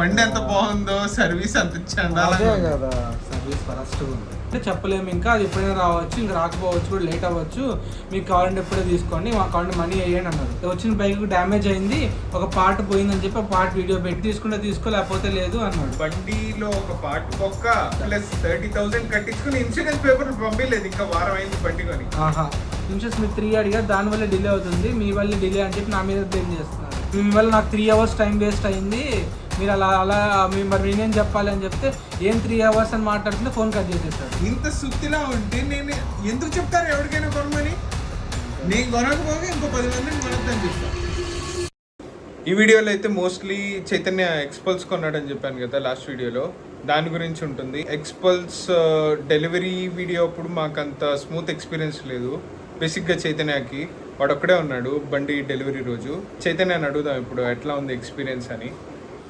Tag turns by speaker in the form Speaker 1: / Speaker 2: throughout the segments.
Speaker 1: బండి ఎంత బాగుందో సర్వీస్ అంత.
Speaker 2: కదా సర్వీస్ ఫస్ట్ ఉంది. అంటే చెప్పలేము ఇంకా అది ఎప్పుడైనా రావచ్చు ఇంకా రాకపోవచ్చు కూడా లేట్ అవ్వచ్చు. మీకు కావాలంటే ఎప్పుడే తీసుకోండి మా కావాలంటే మనీ వేయండి అన్నారు. వచ్చిన బైక్ డ్యామేజ్ అయింది ఒక పార్ట్ పోయిందని చెప్పి ఆ పార్ట్ వీడియో పెట్టి తీసుకుంటే తీసుకో లేకపోతే లేదు అన్నాడు.
Speaker 1: బండిలో ఒక పార్ట్ బొక్క ప్లస్ థర్టీ థౌసండ్ కట్టించుకుని ఇన్సూరెన్స్ పేపర్ పంపించలేదు ఇంకా వారం అయింది బండి కొని.
Speaker 2: ఆహా ఇన్సూరెన్స్ మీరు త్రీ అడిగారు దానివల్ల డిలే అవుతుంది మీ వల్ల డిలే అని చెప్పి నా మీద బ్లేమ్ చేస్తున్నారు. మీ వల్ల నాకు త్రీ అవర్స్ టైం వేస్ట్ అయింది మీరు అలా అలా మీ- మరి నేనేం చెప్పాలి అని చెప్తే ఏం త్రీ అవర్స్ అని మాట్లాడుతుంటే ఫోన్ కట్ చేసేస్తాడు
Speaker 1: ఇంత సుత్తిలా ఉంటే నేను ఎందుకు చెప్తారు ఎవరికైనా కొనమని నేను కొనకపోగా ఇంకో పది మందిని కొనొద్దని చెప్తాను ఈ వీడియోలో అయితే మోస్ట్లీ చైతన్య ఎక్స్పల్స్ కొన్నాడని చెప్పాను కదా లాస్ట్ వీడియోలో. దాని గురించి ఉంటుంది. ఎక్స్పల్స్ డెలివరీ వీడియో అప్పుడు మాకు అంత స్మూత్ ఎక్స్పీరియన్స్ లేదు. బేసిక్గా చైతన్యకి వాడు ఒక్కడే ఉన్నాడు బండి డెలివరీ రోజు. చైతన్యని అడుగుదాం ఇప్పుడు ఎట్లా ఉంది ఎక్స్పీరియన్స్ అని.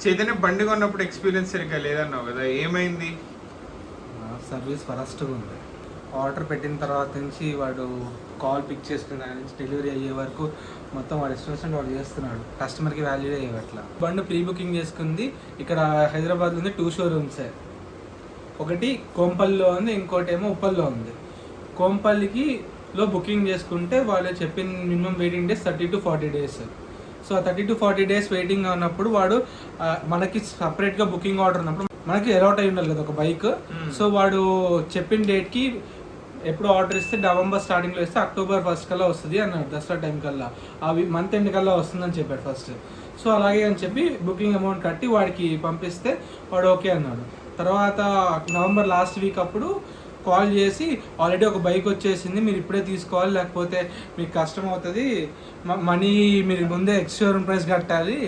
Speaker 1: చైతన్య బండి కొన్నప్పుడు ఎక్స్పీరియన్స్ సరిగ్గా లేదన్నావు కదా ఏమైంది?
Speaker 2: సర్వీస్ ఫరస్ట్గా ఉంది. ఆర్డర్ పెట్టిన తర్వాత నుంచి వాడు కాల్ పిక్ చేసుకున్న దాని నుంచి డెలివరీ అయ్యే వరకు మొత్తం వాడు ఎస్టిమేషన్ వాడు చేస్తున్నాడు. కస్టమర్కి వాల్యూ అయ్యేవట్లా బండి ప్రీ బుకింగ్ చేసుకుంది. ఇక్కడ హైదరాబాద్లో ఉంది టూ షోరూమ్సే ఒకటి కోంపల్లిలో ఉంది ఇంకోటి ఏమో ఉప్పల్లో ఉంది. కోంపల్లికి లో బుకింగ్ చేసుకుంటే వాళ్ళు చెప్పిన minimum waiting days thirty to forty days so ఆ thirty to forty days waiting ఉన్నప్పుడు వాడు మనకి సపరేట్గా బుకింగ్ ఆర్డర్ ఉన్నప్పుడు మనకి అలౌట్ అయి ఉండాలి కదా ఒక బైక్. సో వాడు చెప్పిన డేట్కి ఎప్పుడు ఆర్డర్ ఇస్తే నవంబర్ స్టార్టింగ్లో ఇస్తే అక్టోబర్ ఫస్ట్ కల్లా వస్తుంది అన్నాడు దసరా టైం కల్లా. అవి మంత్ ఎండ్ కల్లా వస్తుందని చెప్పాడు ఫస్ట్ సో అలాగే అని చెప్పి బుకింగ్ అమౌంట్ కట్టి వాడికి పంపిస్తే వాడు ఓకే అన్నాడు. తర్వాత నవంబర్ లాస్ట్ వీక్ అప్పుడు కాల్ చేసి ఆల్రెడీ ఒక బైక్ వచ్చేసింది మీరు ఇప్పుడే తీసుకోవాలి లేకపోతే మీకు కష్టం అవుతుంది. మనీ మీరు ముందే ఎక్స్షోరూమ్ ప్రైస్ కట్టాలి.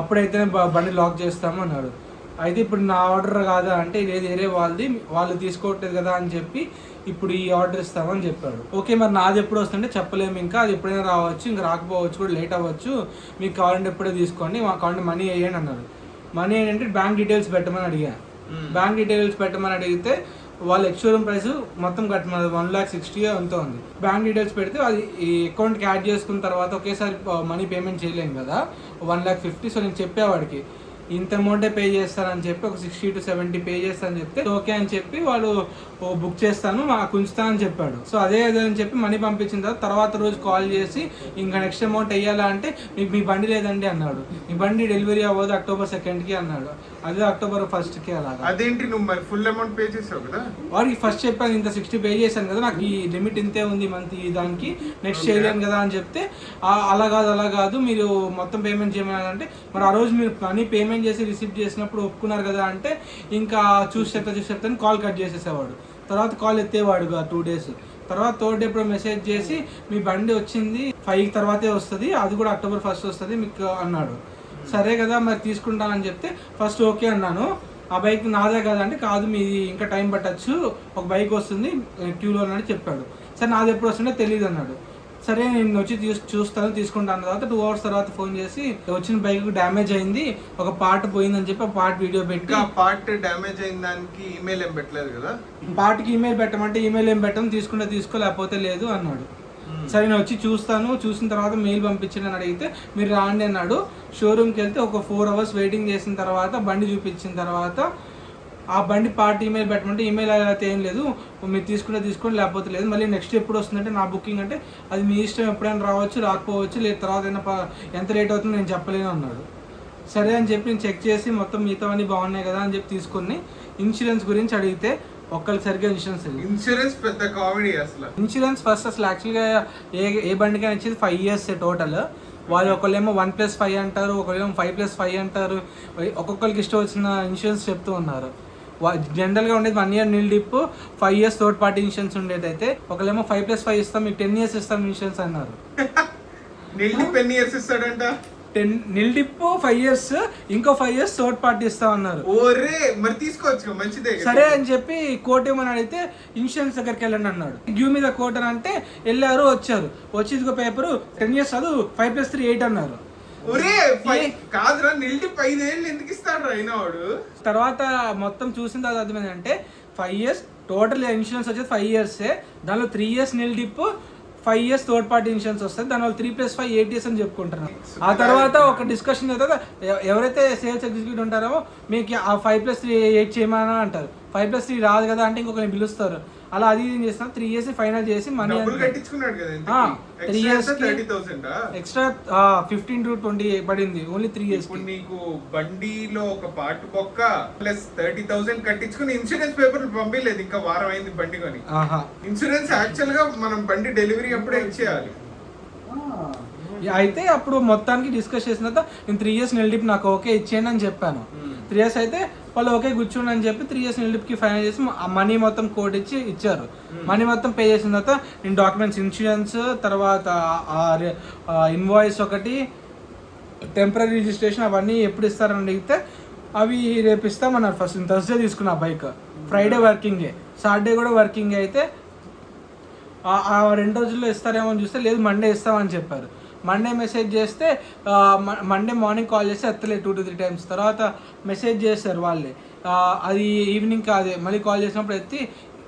Speaker 2: అప్పుడైతేనే బండి లాక్ చేస్తాము అన్నాడు. అయితే ఇప్పుడు నా ఆర్డర్ కాదా? అంటే లేదు వేరే వాళ్ళది వాళ్ళు తీసుకోవట్లేదు కదా అని చెప్పి ఇప్పుడు ఈ ఆర్డర్ ఇస్తామని చెప్పాడు. ఓకే మరి నాది ఎప్పుడు వస్తుంటే చెప్పలేము ఇంకా. అది ఎప్పుడైనా రావచ్చు ఇంకా రాకపోవచ్చు కూడా లేట్ అవ్వచ్చు. మీకు కావాలంటే ఎప్పుడే తీసుకోండి మా కావాలంటే మనీ వేయండి అన్నారు మనీ ఏంటంటే బ్యాంక్ డీటెయిల్స్ పెట్టమని అడిగాను. బ్యాంక్ డీటెయిల్స్ పెట్టమని అడిగితే వాళ్ళ ఎక్స్షోరూమ్ ప్రైస్ మొత్తం కట్టమన్నది వన్ ల్యాక్ సిక్స్టీ అంతా ఉంది. బ్యాంక్ డీటెయిల్స్ పెడితే అది ఈ అకౌంట్కి యాడ్ చేసుకున్న తర్వాత ఒకేసారి మనీ పేమెంట్ చేయలేము కదా. వన్ ల్యాక్ ఫిఫ్టీ సో నేను చెప్పేవాడికి ఇంత అమౌంటే పే చేస్తానని చెప్పి ఒక సిక్స్టీ టు సెవెంటీ పే చేస్తానని చెప్తే ఓకే అని చెప్పి వాడు బుక్ చేస్తాను మాకు ఉంచుతానని చెప్పాడు. సో అదే అదే అని చెప్పి మనీ పంపించిన తర్వాత తర్వాత రోజు కాల్ చేసి ఇంకా నెక్స్ట్ అమౌంట్ వేయాలా అంటే మీకు మీ బండి లేదండి అన్నాడు. మీ బండి డెలివరీ అవ్వదు అక్టోబర్ సెకండ్కి అన్నాడు. అదే అక్టోబర్ ఫస్ట్కి అలాగా.
Speaker 1: అదేంటి నువ్వు మరి ఫుల్ అమౌంట్ పే చేసావు కదా?
Speaker 2: వాడికి ఫస్ట్ చెప్పాను ఇంత సిక్స్టీ పే చేశాను కదా నాకు ఈ లిమిట్ ఇంతే ఉంది మంత్ ఈ దానికి నెక్స్ట్ చేయలేను కదా అని చెప్తే "ఆ, అలా కాదు అలా కాదు మీరు మొత్తం పేమెంట్ చేయమని అంటే మరి ఆ రోజు మీరు మనీ పేమెంట్ చేసి రిసీవ్ చేసినప్పుడు ఒప్పుకున్నారు కదా అంటే ఇంకా చూసి చెప్తా చూసి చెప్తాను కాల్ కట్ చేసేసేవాడు. తర్వాత కాల్ ఎత్తేవాడు టూ డేస్. తర్వాత థర్డ్ డే ఇప్పుడు మెసేజ్ చేసి మీ బండి వచ్చింది ఫైవ్ తర్వాతే వస్తుంది అది కూడా అక్టోబర్ ఫస్ట్ వస్తుంది మీకు అన్నాడు. సరే కదా మరి తీసుకుంటానని చెప్తే ఫస్ట్ ఓకే అన్నాను. ఆ బైక్ నాదే కదా అంటే కాదు మీది ఇంకా టైం పట్టచ్చు ఒక బైక్ వస్తుంది క్యూలో అని చెప్పాడు. సరే నాది ఎప్పుడు వస్తుందో తెలియదు అన్నాడు సరే నేను వచ్చి తీసు చూస్తాను తీసుకుంటాను తర్వాత టూ అవర్స్ తర్వాత ఫోన్ చేసి వచ్చిన బైక్ డ్యామేజ్ అయింది ఒక పార్ట్ పోయిందని చెప్పి ఆ పార్ట్ వీడియో పెట్టి.
Speaker 1: ఇంకా పార్ట్ డ్యామేజ్ అయిన దానికి ఈమెయిల్ ఏం పెట్టలేదు కదా?
Speaker 2: పార్ట్కి ఈమెయిల్ పెట్టమంటే ఈమెయిల్ ఏం పెట్టం తీసుకుంటే తీసుకో లేకపోతే లేదు అన్నాడు. సరే నేను వచ్చి చూస్తాను చూసిన తర్వాత మెయిల్ పంపించండి అని అడిగితే మీరు రాండి అన్నాడు. షోరూమ్కి వెళ్తే ఒక ఫోర్ అవర్స్ వెయిటింగ్ చేసిన తర్వాత బండి చూపించిన తర్వాత ఆ బండి పార్ట్ ఈమెయిల్ పెట్టమంటే ఈమెయిల్ అయితే ఏం లేదు. మీరు తీసుకుంటే తీసుకోండి లేకపోతే లేదు. మళ్ళీ నెక్స్ట్ ఎప్పుడు వస్తుందంటే నా బుకింగ్ అంటే అది మీ ఇష్టం ఎప్పుడైనా రావచ్చు రాకపోవచ్చు లేదు తర్వాత అయినా ఎంత రేట్ అవుతుందో నేను చెప్పలేను అన్నాడు. సరే అని చెప్పి నేను చెక్ చేసి మొత్తం మిగతా అన్ని బాగున్నాయి కదా అని చెప్పి తీసుకుని ఇన్సూరెన్స్ గురించి అడిగితే ఒక్కరికి సరిగ్గా ఇన్సూరెన్స్
Speaker 1: ఇన్సూరెన్స్ పెద్ద కామెడీ అసలు.
Speaker 2: ఇన్సూరెన్స్ ఫస్ట్ అసలు యాక్చువల్గా ఏ ఏ బండికైనా ఇచ్చేది ఫైవ్ ఇయర్స్ టోటల్ వాళ్ళు ఒకళ్ళేమో వన్ ప్లస్ ఫైవ్ అంటారు ఒకళ్ళేమో ఫైవ్ ప్లస్ ఫైవ్ అంటారు. ఒక్కొక్కరికి ఇష్టం వచ్చిన ఇన్సూరెన్స్ చెప్తూ ఉన్నారు. జనరల్గా ఉండేది one year nil dip five years third party insurance ఉండేది అయితే ఒకళ్ళేమో ఫైవ్ ప్లస్ ఫైవ్ ఇస్తాం మీకు టెన్ ఇయర్స్ ఇస్తాం ఇన్సూరెన్స్ అన్నారు.
Speaker 1: Ten years ఇస్తాడంట?
Speaker 2: Ten nil dip five years ఇంకో ఫైవ్ ఇయర్స్ థర్డ్ పార్టీ ఇస్తాం అన్నారు.
Speaker 1: ఓరే మరి తీసుకోవచ్చు మంచిదే.
Speaker 2: సరే అని చెప్పి కోర్టు ఏమని అడిగితే ఇన్సూరెన్స్ దగ్గరికి వెళ్ళండి అన్నాడు. డ్యూ మీద కోర్టు అని అంటే వెళ్ళారు వచ్చారు. వచ్చి ఇదిగో పేపర్ టెన్ ఇయర్స్ చదువు ఫైవ్ ప్లస్ త్రీ ఎయిట్ అన్నారు.
Speaker 1: కాదురా నిల్లి ఐదేళ్ళు ఎందుకు ఇస్తాడు అయినా వాడు?
Speaker 2: తర్వాత మొత్తం చూసిన తర్వాత అర్థమైంది అంటే ఫైవ్ ఇయర్స్ టోటల్ ఇన్సూరెన్స్ వచ్చేది ఫైవ్ ఇయర్సే దానిలో three years nil dip five years third party insurance వస్తుంది. దానివల్ల three plus five eight years అని చెప్పుకుంటున్నాను ఆ తర్వాత ఒక డిస్కషన్ ఎ- ఎవరైతే సేల్స్ ఎగ్జిక్యూటివ్ ఉంటారో మీకు ఆ ఫైవ్ ప్లస్ త్రీ ఎయిట్ చేయమని అంటారు. ఫైవ్ ప్లస్ త్రీ రాదు కదా అంటే ఇంకొకరిని పిలుస్తారు. అలా అది ఇది చేస్తాం త్రీ ఇయర్స్ ఫైనల్ చేసి money
Speaker 1: thirty thousand
Speaker 2: extra fifteen to twenty పడింది ఓన్లీ త్రీ ఇయర్స్
Speaker 1: నీకు బండిలో ఒక పార్ట్ బొక్క ప్లస్ థర్టీ థౌసండ్ కట్టించుకుని ఇన్సూరెన్స్ పేపర్లు పంపించలేదు ఇంకా వారం అయింది బండి కొని.
Speaker 2: ఆహా.
Speaker 1: ఇన్సూరెన్స్ యాక్చువల్గా మనం బండి డెలివరీ అప్పుడే ఇచ్చేయాలి.
Speaker 2: అయితే అప్పుడు మొత్తానికి డిస్కస్ చేసిన తర్వాత నేను త్రీ ఇయర్స్ నెలడిప్ నాకు ఓకే ఇచ్చేయండి అని చెప్పాను. త్రీ ఇయర్స్ అయితే వాళ్ళు ఓకే కూర్చోండి అని చెప్పి త్రీ ఇయర్స్ నెలడిప్కి ఫైనల్ చేసి ఆ మనీ మొత్తం కోడ్ ఇచ్చి ఇచ్చారు. మనీ మొత్తం పే చేసిన తర్వాత నేను డాక్యుమెంట్స్ ఇన్సూరెన్స్ తర్వాత ఇన్వాయిస్ ఒకటి టెంపరీ రిజిస్ట్రేషన్ అవన్నీ ఎప్పుడు ఇస్తారని అడిగితే అవి రేపు ఇస్తామన్నారు ఫస్ట్ థర్స్డే తీసుకున్నా bike Friday working day Saturday కూడా వర్కింగ్ అయితే రెండు రోజుల్లో ఇస్తారేమో అని చూస్తే లేదు మండే ఇస్తామని చెప్పారు. మండే మెసేజ్ చేస్తే మండే మార్నింగ్ కాల్ చేస్తే ఎత్తలేదు టూ టు త్రీ టైమ్స్ తర్వాత మెసేజ్ చేశారు వాళ్ళే. అది ఈవినింగ్ కాదే. మళ్ళీ కాల్ చేసినప్పుడు ఎత్తి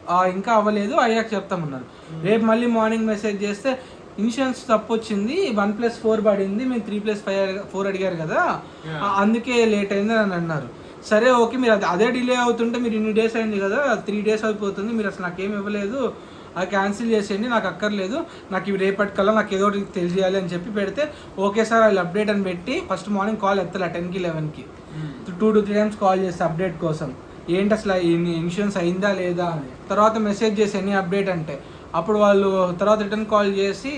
Speaker 2: "ఆ, ఇంకా అవ్వలేదు అయ్యాక చెప్తామన్నారు రేపు మళ్ళీ మార్నింగ్ మెసేజ్ చేస్తే ఇన్సూరెన్స్ తప్పు వచ్చింది వన్ ప్లస్ ఫోర్ పడింది మీరు త్రీ ప్లస్ ఫైవ్ ఫోర్ అడిగారు కదా? అందుకే లేట్ అయింది అని అన్నారు. సరే ఓకే మీరు అదే అదే డిలే అవుతుంటే మీరు ఇన్ని డేస్ అయింది కదా త్రీ డేస్ అయిపోతుంది మీరు అసలు నాకేం ఇవ్వలేదు. అది క్యాన్సిల్ చేసేయండి నాకు అక్కర్లేదు. నాకు ఇవి రేపటికల్లా నాకు ఏదో ఒకటి తెలియజేయాలి అని చెప్పి పెడితే ఓకే సార్ వాళ్ళు అప్డేట్ అని పెట్టి ఫస్ట్ మార్నింగ్ కాల్ ఎత్తలే టెన్కి లెవెన్కి two to three times call చేస్తే అప్డేట్ కోసం. ఏంటి అసలు ఇన్సూరెన్స్ అయిందా లేదా అని. తర్వాత మెసేజ్ చేసి ఎనీ అప్డేట్ అంటే. అప్పుడు వాళ్ళు తర్వాత రిటర్న్ కాల్ చేసి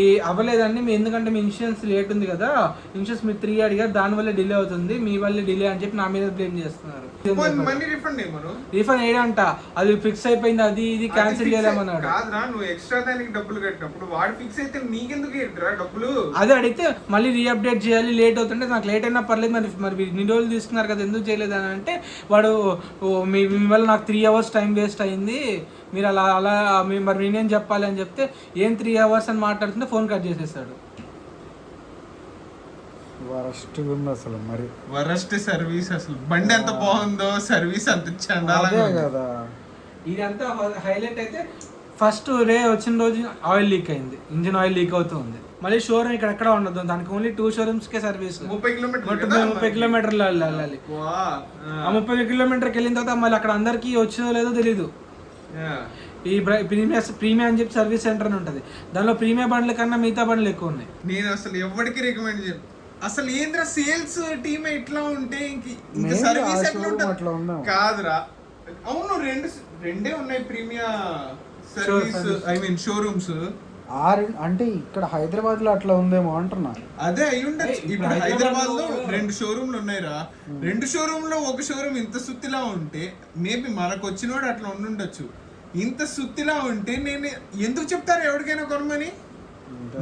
Speaker 2: ఈ అవ్వలేదండి మీ ఎందుకంటే మీ ఇన్సూరెన్స్ లేట్ ఉంది కదా. ఇన్సూరెన్స్ మీరు త్రీ అడిగారు దానివల్ల డిలే అవుతుంది మీ వల్ల డిలే అని చెప్పి నా మీద బ్లేమ్ చేస్తున్నారు.
Speaker 1: రిఫండ్
Speaker 2: ఏడంట అది ఫిక్స్ అయిపోయింది అది ఇది క్యాన్సిల్ చేయలేమన్నాడు.
Speaker 1: కాదురా నువ్వు ఎక్స్ట్రా దానికి డబ్బులు కట్టినప్పుడు వాడు ఫిక్స్ అయితే నీకెందుకు ఇట్టురా డబ్బులు?
Speaker 2: అదే అడిగితే మళ్ళీ రీఅప్డేట్ చేయాలి లేట్ అవుతుంటే నాకు లేట్ అయినా పర్లేదు మరి మరి ఇన్ని రోజులు తీసుకున్నారు కదా ఎందుకు చేయలేదు అని అంటే వాడు "ఓ, మీ వల్ల నాకు త్రీ అవర్స్ టైం వేస్ట్ అయింది. మీరు అలా అలా మరి నేనేం చెప్పాలి అని చెప్తే ఏం త్రీ అవర్స్ అని మాట్లాడుతుంటే ఫోన్ కట్ చేసేసాడు.
Speaker 3: వరస్ట్ ఉంది అసలు మరి.
Speaker 1: వరస్ట్ సర్వీస్ అసలు. బండి ఎంత బాగుందో సర్వీస్ అంత చండాలంగా.
Speaker 3: కదా.
Speaker 2: ఇదంతా హైలైట్ అయితే ఫస్ట్ రే వచ్చిన రోజు ఆయిల్ లీక్ అయింది. ఇంజిన్ ఆయిల్ లీక్ అవుతుంది మళ్ళీ షోరూమ్ ఇక్కడ ఎక్కడ ఉండదు. దానికి ఓన్లీ టూ షోరూమ్స్కే సర్వీస్.
Speaker 1: ముప్పై కిలోమీటర్లు
Speaker 2: ముప్పై కిలోమీటర్లు వెళ్ళాలి
Speaker 1: వా, ఆ.
Speaker 2: ముప్పై కిలోమీటర్కి వెళ్ళిన తర్వాత మళ్ళీ అక్కడ అందరికీ వచ్చిందో లేదో తెలీదు.
Speaker 1: యా.
Speaker 2: ఈ ప్రీమియర్ ప్రీమియం అని చెప్పి సర్వీస్ సెంటర్ అని ఉంటుంది. దానిలో ప్రీమియం బండ్ల కన్నా మిగతా బండ్లు ఎక్కువ ఉన్నాయి.
Speaker 1: నేను అసలు ఎవరికి రికమెండ్ చేయను. అసలు ఏంద్రా సేల్స్ టీమ్ ఇట్లా ఉంటే ఇంక సర్వీస్ ఎట్లా ఉంటుంది?
Speaker 3: అట్లా ఉందా?
Speaker 1: కాదురా. అవును రెండు రెండే ఉన్నాయి Premia service. I mean showrooms
Speaker 3: ఆరు అంటే ఇక్కడ హైదరాబాద్లో అట్లా ఉందేమో అంటున్నా.
Speaker 1: అదే అయి ఉండొచ్చు.
Speaker 2: ఇప్పుడు
Speaker 1: హైదరాబాద్లో
Speaker 2: హైదరాబాద్లో
Speaker 1: రెండు షోరూమ్లు ఉన్నాయిరా. రెండు షోరూమ్లో ఒక షోరూమ్ ఇంత సుత్తిలా ఉంటే మేబీ మనకు వచ్చినోడు అట్లా ఉండుండొచ్చు. ఇంత సుత్తిలా ఉంటే నేను ఎందుకు చెప్తారు ఎవరికైనా కొనమని?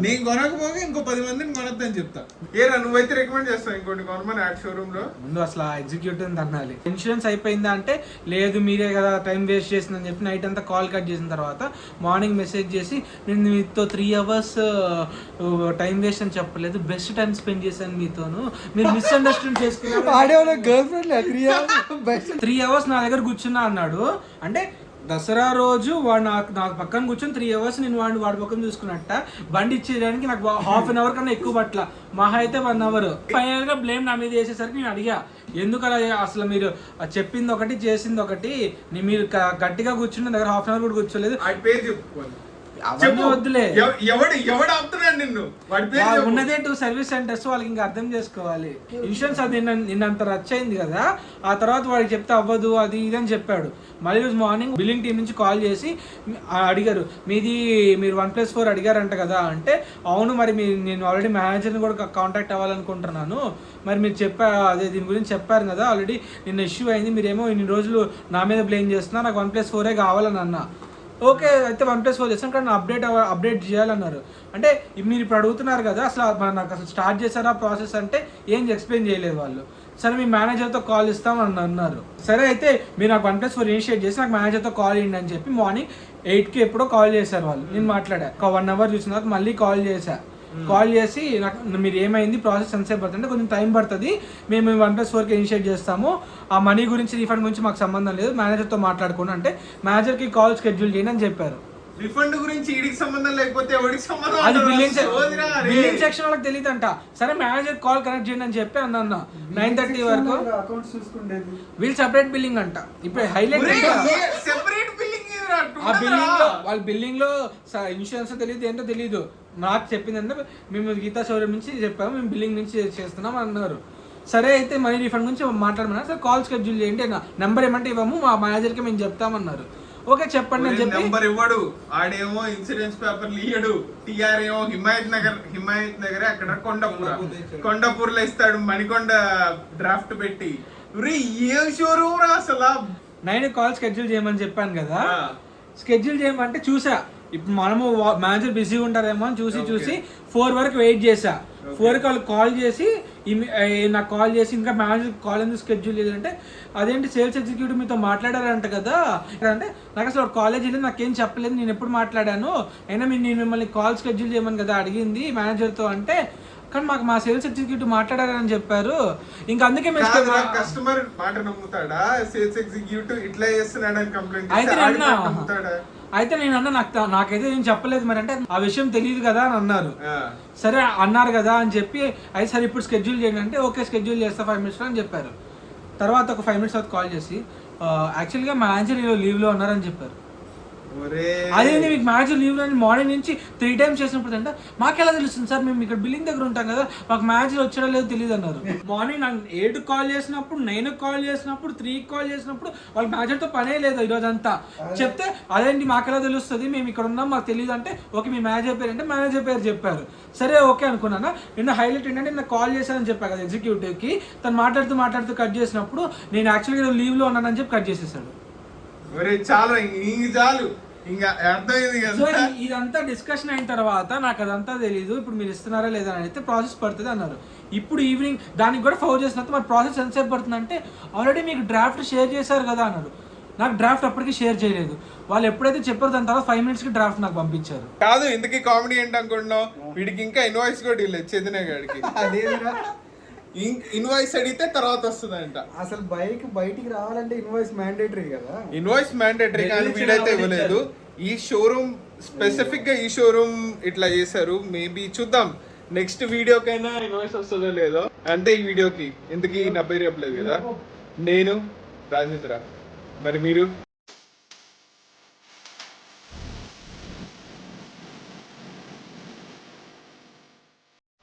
Speaker 1: నేను కొనకపోగా ఇంకో పది మందిని కొనొద్దని చెప్తా. ఏరా నువ్వైతే రికమెండ్ చేస్తావు ఇంకోటి కొనమని యాడ్ షోరూమ్లో
Speaker 2: ముందు అసలు ఎగ్జిక్యూటివ్ అనాలి ఇన్సూరెన్స్ అయిపోయిందా అంటే లేదు మీరే కదా టైం వేస్ట్ చేసిందని చెప్పి నైట్ అంతా కాల్ కట్ చేసిన తర్వాత మార్నింగ్ మెసేజ్ చేసి నేను మీతో త్రీ అవర్స్ టైం వేస్ట్ అని చెప్పలేదు బెస్ట్ టైం స్పెండ్ చేశాను మీతోను. మీరు మిస్అండర్స్టాండ్ చేసుకున్నారు
Speaker 3: ఆడేవాళ్ళ girlfriend three best
Speaker 2: three hours నా దగ్గర కూర్చున్నా అన్నాడు. అంటే దసరా రోజు వాడు నాకు నాకు పక్కన కూర్చొని త్రీ అవర్స్ నేను వాడిని వాడి పక్కన చూసుకున్నట్ట. బండి ఇచ్చేయడానికి నాకు హాఫ్ అన్ అవర్ కన్నా ఎక్కువ పట్ల. మహా అయితే వన్ అవర్ ఫైనల్గా బ్లేమ్ నా మీద చేసేసరికి నేను అడిగా ఎందుకు అలా అసలు మీరు చెప్పింది ఒకటి చేసింది ఒకటి మీరు గట్టిగా కూర్చున్న దగ్గర హాఫ్ అన్ అవర్ కూడా కూర్చోలేదు.
Speaker 1: ఎవ- ఎవడు ఆపుతున్నాడు నిన్ను.
Speaker 2: ఉన్నదే టూ సర్వీస్ సెంటర్స్ వాళ్ళకి ఇంకా అర్థం చేసుకోవాలి. ఇన్సూరెన్స్ అది నిన్న నిన్నంత రచ్ అయింది కదా ఆ తర్వాత వాడికి చెప్తే అవ్వదు అది ఇది అని చెప్పాడు. మళ్ళీ రోజు మార్నింగ్ బిల్లింగ్ టీం నుంచి కాల్ చేసి అడిగారు మీది మీరు వన్ ప్లస్ ఫోర్ అడిగారంట కదా అంటే అవును మరి మీ నేను ఆల్రెడీ మేనేజర్ని కూడా కాంటాక్ట్ అవ్వాలనుకుంటున్నాను. మరి మీరు చెప్పా అదే దీని గురించి చెప్పారు కదా ఆల్రెడీ నిన్న ఇష్యూ అయింది మీరేమో ఇన్ని రోజులు నా మీద బ్లేమ్ చేస్తున్నా నాకు వన్ ప్లస్ ఫోరే కావాలని అన్నా. ఓకే అయితే వన్ ప్లస్ ఫోర్ చేస్తాను కానీ అప్డేట్ అప్డేట్ చేయాలన్నారు. అంటే మీరు ఇప్పుడు అడుగుతున్నారు కదా అసలు మన నాకు అసలు స్టార్ట్ చేశారా ప్రాసెస్ అంటే ఏం ఎక్స్ప్లెయిన్ చేయలేదు వాళ్ళు. సరే మీ మేనేజర్తో కాల్ ఇస్తాం అని అన్నారు. సరే అయితే మీరు నాకు వన్ ప్లస్ ఫోర్ ఇనిషియేట్ చేసి నాకు మేనేజర్తో కాల్ చేయండి అని చెప్పి మార్నింగ్ ఎయిట్కి ఎప్పుడో కాల్ చేశారు వాళ్ళు. నేను మాట్లాడా. ఒక వన్ అవర్ చూసిన తర్వాత మళ్ళీ కాల్ చేశా. కాల్ చేసి నాకు మీరు ఏమైంది? ప్రాసెస్ ఎంతసేపు పడుతుంది? కొంచెం టైం పడుతుంది. మేము వన్ ప్లస్ ఫోర్కి ఇనిషియేట్ చేస్తాము. ఆ మనీ గురించి రీఫండ్ గురించి మాకు సంబంధం లేదు. మేనేజర్తో మాట్లాడుకోండి అంటే మేనేజర్కి కాల్ షెడ్యూల్ చేయండి అని చెప్పారు.
Speaker 1: రిఫండ్ గురించి ఈడికి సంబంధం లేకపోతే ఎవడికి సంబంధం
Speaker 2: అది. బిల్లింగ్. బిల్లింగ్ సెక్షన్ వాళ్ళకి తెలియదు అంట సరే మేనేజర్ కాల్ కనెక్ట్ చేయండి అని చెప్పి అన్న నైన్ థర్టీ వరకు
Speaker 3: అకౌంట్స్ చూసుకుండేది.
Speaker 2: వీళ్ళు సెపరేట్ బిల్లింగ్ అంట. ఇప్పుడు హైలైట్
Speaker 1: సెపరేట్ బిల్లింగ్
Speaker 2: ఆ. బిల్డింగ్లో వాళ్ళ బిల్డింగ్లో ఇన్సూరెన్స్ తెలియదు ఏంటో తెలియదు నాకు చెప్పింది అంటే మేము గీతా షోరూమ్ నుంచి చెప్పాము మేము బిల్డింగ్ నుంచి చేస్తున్నాం అన్నారు. సరే అయితే మనీ రీఫండ్ గురించి మాట్లాడమన్నా సరే కాల్ షెడ్యూల్ చేయండి నెంబర్ ఏమంటే ఇవ్వము మా మేనేజర్కి మేము చెప్తామన్నారు. ఓకే చెప్పండి అని
Speaker 1: ఒరేయ్,
Speaker 2: చెప్పి
Speaker 1: నెంబర్ ఇవ్వడు. ఆడేమో ఇన్సూరెన్స్ పేపర్లు ఇయ్యడు. టిఆర్ ఏమో హిమాయత్ నగర్ హిమాయత్ నగర్ అక్కడ కొండపూర. కొండపూర్లో ఇస్తాడు మణికొండ డ్రాఫ్ట్ పెట్టి. ఏ షోరూమ్ రా అసలు?
Speaker 2: నైన్ కాల్ షెడ్యూల్ చేయమని చెప్పాను కదా.
Speaker 1: ఆ.
Speaker 2: షెడ్యూల్ చేయమంటే చూసా. ఇప్పుడు మనము మేనేజర్ బిజీగా ఉంటారేమో అని చూసి. చూసి ఫోర్ వరకు వెయిట్ చేసా ఫోర్ వాళ్ళు కాల్ చేసి నాకు కాల్ చేసి ఇంకా మేనేజర్ కాల్ ఎందుకు షెడ్యూల్ చేయాలంటే అదేంటి సేల్స్ ఎగ్జిక్యూటివ్ మీతో మాట్లాడారంట కదా. అంటే నాకు అసలు కాలేజ్ వెళ్ళి నాకేం చెప్పలేదు నేను ఎప్పుడు మాట్లాడాను. అయినా మీరు నేను మిమ్మల్ని కాల్ షెడ్యూల్ చేయమని కదా అడిగింది మేనేజర్తో అంటే కానీ మాకు మా సేల్స్ ఎగ్జిక్యూటివ్ మాట్లాడారని చెప్పారు. ఇంకా అందుకే మేము
Speaker 1: కస్టమర్ మాట నమ్ముతాడా? సేల్స్ ఎగ్జిక్యూటివ్ ఇట్లా చేస్తున్నాడు అని కంప్లైంట్
Speaker 2: అయితే నేను అయితే నేను అన్న నాకు నాకైతే ఏం చెప్పలేదు మరి అంటే ఆ విషయం తెలియదు కదా అని అన్నారు. సరే అన్నారు కదా అని చెప్పి అయితే సరే ఇప్పుడు షెడ్యూల్ చేయండి అంటే ఓకే షెడ్యూల్ చేస్తా ఫైవ్ మినిట్స్లో అని చెప్పారు. తర్వాత ఒక ఫైవ్ మినిట్స్ తర్వాత కాల్ చేసి యాక్చువల్గా మేనేజర్ లీవ్లో ఉన్నారని చెప్పారు. అదేంటి మీకు మేనేజర్ లీవ్ మార్నింగ్ నుంచి త్రీ టైమ్స్ చేసినప్పుడు అంటే మాకెలా తెలుస్తుంది సార్? మేము ఇక్కడ బిల్లింగ్ దగ్గర ఉంటాం కదా మాకు మేనేజర్ వచ్చాడో లేదో తెలియదు అన్నారు. మార్నింగ్ నాకు ఎయిట్ కాల్ చేసినప్పుడు నైన్ కాల్ చేసినప్పుడు త్రీ కాల్ చేసినప్పుడు వాళ్ళ మేనేజర్తో పనే లేదు ఈరోజు అంతా చెప్తే అదేంటి మాకెలా తెలుస్తుంది? మేము ఇక్కడ ఉన్నాం మాకు తెలియదు అంటే ఓకే మీ మేనేజర్ పేరు అంటే మేనేజర్ పేరు చెప్పారు. సరే ఓకే అనుకున్నాను? నిన్న హైలైట్ ఏంటంటే నిన్న కాల్ చేశానని చెప్పా కదా ఎగ్జిక్యూటివ్కి తను మాట్లాడుతూ మాట్లాడుతూ కట్ చేసినప్పుడు నేను యాక్చువల్గా లీవ్లో ఉన్నానని చెప్పి కట్ చేసేసాడు.
Speaker 1: చాలు చాలు. ఇంకా అర్థమైంది కదా?
Speaker 2: ఇదంతా డిస్కషన్ అయిన తర్వాత నాకు అదంతా తెలియదు ఇప్పుడు మీరు ఇస్తున్నారా లేదా అని అయితే ప్రాసెస్ పడుతుంది అన్నారు. ఇప్పుడు ఈవినింగ్ దానికి కూడా ఫౌల్ చేసినంత మరి ప్రాసెస్ ఎంతసేపు పడుతుంది అంటే ఆల్రెడీ మీకు డ్రాఫ్ట్ షేర్ చేశారు కదా అన్నారు. నాకు డ్రాఫ్ట్ అప్పటికి షేర్ చేయలేదు. వాళ్ళు ఎప్పుడైతే చెప్పారో దాని తర్వాత ఫైవ్ మినిట్స్కి డ్రాఫ్ట్ నాకు పంపించారు.
Speaker 1: కాదు ఇంతకీ కామెడీ ఏంటి అనుకుంటున్నావు? వీడికి ఇంకా ఇన్వాయిస్ కూడా ఇవ్వలేదు చెందిన గాడికి
Speaker 3: అదేదిరా?
Speaker 1: ఇన్వాయిస్ అడిగితే తర్వాత వస్తుందంట.
Speaker 3: అసలు బైక్ బయటికి రావాలంటే ఇన్వాయిస్ మ్యాండేటరీ కదా?
Speaker 1: ఇన్వాయిస్ మ్యాండేటరీ కానీ వీడైతే ఇవ్వలేదు. ఈ షోరూమ్ స్పెసిఫిక్గా ఈ షోరూమ్ ఇట్లా చేశారు. మేబీ చూద్దాం. నెక్స్ట్ వీడియోకైనా ఇన్వాయిస్ వస్తుందో లేదో. అంతే ఈ వీడియోకి. ఇంతకీ నా పేరు చెప్పలేదు కదా నేను రాజేంద్ర. మరి మీరు?